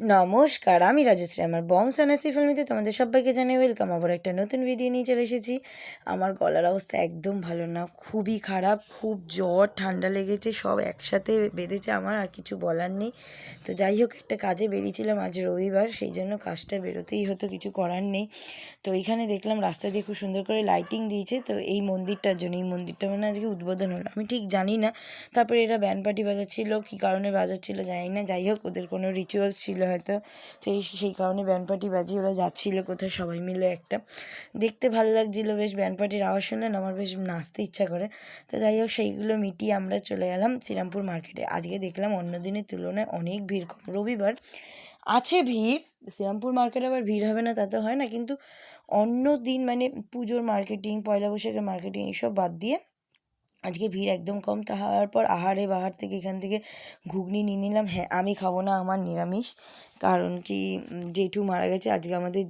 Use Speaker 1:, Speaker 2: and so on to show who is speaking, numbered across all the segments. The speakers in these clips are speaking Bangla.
Speaker 1: নমস্কার, আমি রাজশ্রী আমার বং সানাসি ফিল্মিতে তোমাদের সবাইকে জানাই ওয়েলকাম আবার একটা নতুন ভিডিও নিয়ে চলে এসেছি। আমার গলার অবস্থা একদম ভালো না, খুবই খারাপ, খুব জ্বর, ঠান্ডা লেগেছে, সব একসাথে বেঁধেছে আমার, আর কিছু বলার নেই। তো যাই হোক, একটা কাজে বেরিয়েছিলাম আজ রবিবার, সেই জন্য কাজটা বেরোতেই হতো, কিছু করার নেই। তো এইখানে দেখলাম রাস্তা দিয়ে খুব সুন্দর করে লাইটিং দিয়েছে, তো এই মন্দিরটার জন্য, এই মন্দিরটা মানে আজকে উদ্বোধন হলো। আমি ঠিক জানি না, তারপরে এরা ব্যান্ড পার্টি বাজাচ্ছিল, কী কারণে বাজাচ্ছিল জানি না, যাই হোক, ওদের কোনো রিচুয়ালস ছিল হয়তো সেই সেই কারণে ব্যান্ড পার্টি বাজিয়ে ওরা যাচ্ছিল কোথায় সবাই মিলে একটা। দেখতে ভালো লাগছিল, বেশ ব্যান্ড পার্টির আওয়াজ শুনলে না আমার বেশ নাচতে ইচ্ছা করে। তো যাই হোক, সেইগুলো মিটিয়ে আমরা চলে গেলাম শ্রীরামপুর মার্কেটে আজকে দেখলাম অন্য দিনের তুলনায় অনেক ভিড় কম। রবিবার আছে ভিড়, শ্রীরামপুর মার্কেটে আবার ভিড় হবে না তা তো হয় না, কিন্তু অন্য দিন মানে পুজোর মার্কেটিং পয়লা বৈশাখের মার্কেটিং এইসব বাদ দিয়ে আজকে ভিড় একদম কম, তারপর আহারে বাহার থেকে এখান থেকে ঘুগনি নিয়ে নিলাম। হ্যাঁ আমি খাব না আমার নিরামিষ। কারণ কি জেঠু মারা গেছে, আজকে আমাদের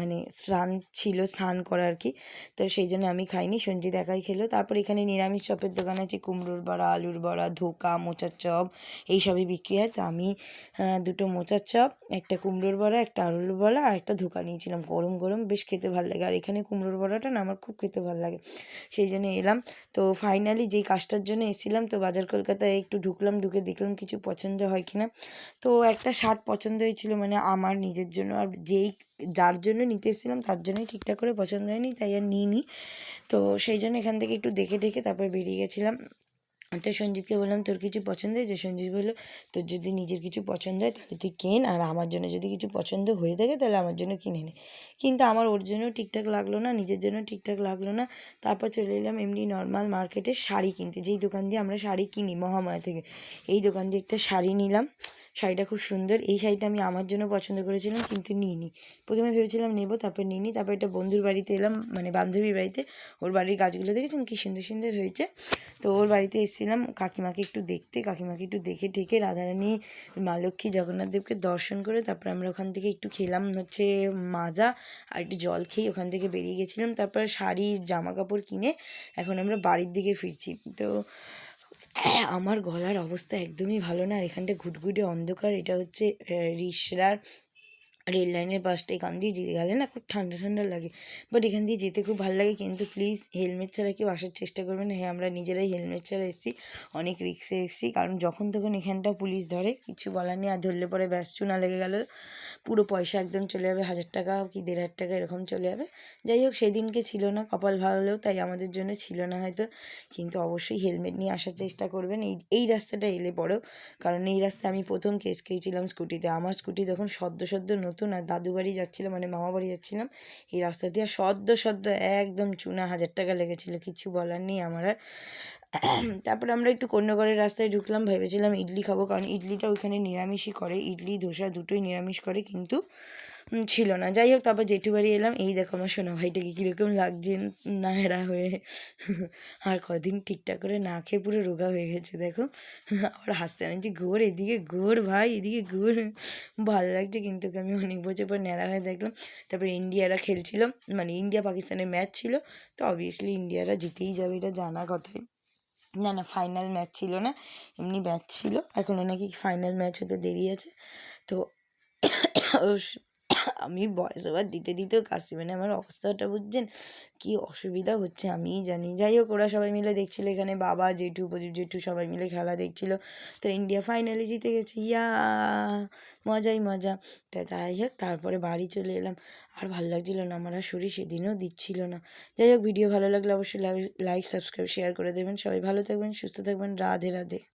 Speaker 1: মানে স্নান ছিল, স্নান করা আর কি। তো সেই জন্য আমি খাইনি, সঞ্জিত একাই খেলো। তারপর এখানে নিরামিষ চপের দোকান আছে, কুমড়োর বড়া, আলুর বড়া, ধোকা, মোচার চপ এইসবই বিক্রি হয়। তো আমি দুটো মোচার চপ, একটা কুমড়োর বড়া, একটা আলুর বড়া আর একটা ধোকা নিয়েছিলাম। গরম গরম, বেশ খেতে ভালো লাগে। আর এখানে কুমড়োর বড়াটা না আমার খুব খেতে ভালো লাগে। সেই জন্য এলাম। তো ফাইনালি যেই কাজটার জন্য এসেছিলাম, তো বাজার কলকাতায় একটু ঢুকলাম, ঢুকে দেখলাম কিছু পছন্দ হয় কিনা। তো একটা শার্ট পছন্দ হয়েছিল মানে আমার নিজের জন্য আর যেই যার জন্য নিতে এসেছিলাম তার জন্যই ঠিকঠাক করে পছন্দ হয়নি, তাই আর নিইনি। তো সেই জন্য এখান থেকে একটু দেখে দেখে তারপর বেরিয়ে গেছিলাম। তো সঞ্জিতকে বললাম, তোর কিছু পছন্দ হয়েছে? সঞ্জিত বলল, তোর যদি নিজের কিছু পছন্দ হয় তাহলে তুই কেন? আর আমার জন্য যদি কিছু পছন্দ হয়ে থাকে তাহলে আমার জন্য কিনে নে। কিন্তু আমার ওর জন্য ঠিকঠাক লাগল না, নিজের জন্য ঠিকঠাক লাগল না। তারপর চলে এলাম এমনি নর্মাল মার্কেটে শাড়ি কিনতে। যেই দোকান দিয়ে আমরা শাড়ি কিনি মহামায়া থেকে, এই দোকান দিয়ে একটা শাড়ি নিলাম। শাড়িটা খুব সুন্দর। এই শাড়িটা আমি আমার জন্য পছন্দ করেছিলাম, কিন্তু নিইনি। প্রথমে ভেবেছিলাম নেব, তারপর নিইনি, তারপর একটা বন্ধুর বাড়িতে এলাম মানে বান্ধবীর বাড়িতে। ওর বাড়ির গাছগুলো দেখেছেন কী সুন্দর সুন্দর হয়েছে? তো ওর বাড়িতে এসেছিলাম, কাকিমাকে একটু দেখতে, কাকিমাকে একটু দেখে ঠেকে রাধারানী, মা লক্ষ্মী, জগন্নাথ দেবকে দর্শন করে তারপর আমরা ওখান থেকে একটু খেলাম হচ্ছে মাজা আর একটু জল খেয়ে ওখান থেকে বেরিয়ে গেছিলাম। তারপর শাড়ি জামা কাপড় কিনে এখন আমরা বাড়ির দিকে ফিরছি। তো আমার গলার অবস্থা একদমই ভালো না আর এখানটা ঘুটঘুটে অন্ধকার এটা হচ্ছে রিসরার রেল লাইনের পাশটা এখান দিয়ে যেতে গেলে না খুব ঠান্ডা ঠান্ডা লাগে। বাট এখান দিয়ে যেতে খুব ভালো লাগে, কিন্তু প্লিজ হেলমেট ছাড়া কেউ আসার চেষ্টা করবেন হ্যাঁ আমরা নিজেরাই হেলমেট ছাড়া এসেছি, অনেক রিক্সে এসেছি, কারণ যখন তখন এখানটা পুলিশ ধরে, কিছু বলার নেই, আর ধরলে পরে ব্যাস চুনা লেগে গেল, পুরো পয়সা একদম চলে যাবে, হাজার টাকা কি দেড় হাজার টাকা এরকম চলে যাবে। যাই হোক, সেদিনকে ছিল না, কপাল ভালো তাই আমাদের জন্য ছিল না হয়তো, কিন্তু অবশ্যই হেলমেট নিয়ে আসার চেষ্টা করবেন। এই এই রাস্তাটা এলে পরেও, কারণ এই রাস্তায় আমি প্রথম কেস খেয়েছিলাম স্কুটিতে আমার স্কুটি তখন সদ্য সদ্য নতুন আর দাদু বাড়ি যাচ্ছিলাম মানে মামা বাড়ি যাচ্ছিলাম, এই রাস্তা দিয়ে সদ্য সদ্য একদম চুনা হাজার টাকা লেগেছিলো, কিছু বলার নেই আমার আর। তারপর আমরা একটু কন্যাগড়ের রাস্তায় ঢুকলাম, ভেবেছিলাম ইডলি খাব, কারণ ইডলিটা ওইখানে নিরামিষই করে, ইডলি, ধোসা দুটোই নিরামিষ করে, কিন্তু ছিল না। যাই হোক, তারপর জেঠু বাড়ি এলাম। এই দেখো আমার সোনা ভাইটাকে কীরকম লাগছে না নাহেরা হয়ে। আর কদিন ঠিকঠাক করে না খেয়ে পুরো রোগা হয়ে গেছে, দেখো। আবার হাসতে আমি যে, ঘোর, এদিকে ঘোর ভাই, এদিকে ঘোর। ভালো লাগছে কিন্তু আমি অনেক বছর পর ন্যাড়া হয়ে দেখলাম। তারপর ইন্ডিয়ারা খেলছিল মানে ইন্ডিয়া পাকিস্তানের ম্যাচ ছিল। তো অবভিয়াসলি ইন্ডিয়ারা জিতেই যাবে, এটা জানা কথাই। না না ফাইনাল ম্যাচ ছিল না, এমনি ম্যাচ ছিল। এখনও নাকি ফাইনাল ম্যাচ হতে দেরি আছে। তো আমি ভয়েস ওভার দিতে দিতেও কাশি মানে আমার অবস্থাটা বুঝছেন? কী অসুবিধা হচ্ছে আমিই জানি। যাই হোক, ওরা সবাই মিলে দেখছিলো এখানে বাবা, জেঠু প্রদীপ জেঠু সবাই মিলে খেলা দেখছিল। তো ইন্ডিয়া ফাইনালে জিতে গেছে। ইয়া, মজাই মজা। তা যাই হোক, তারপরে বাড়ি চলে এলাম। আর ভালো লাগছিল না, আমার আর শরীর সেদিনও দিচ্ছিল না। যাই হোক ভিডিও ভালো লাগলে অবশ্যই লাইক সাবস্ক্রাইব শেয়ার করে দেবেন। সবাই ভালো থাকবেন, সুস্থ থাকবেন। রাধে রাধে।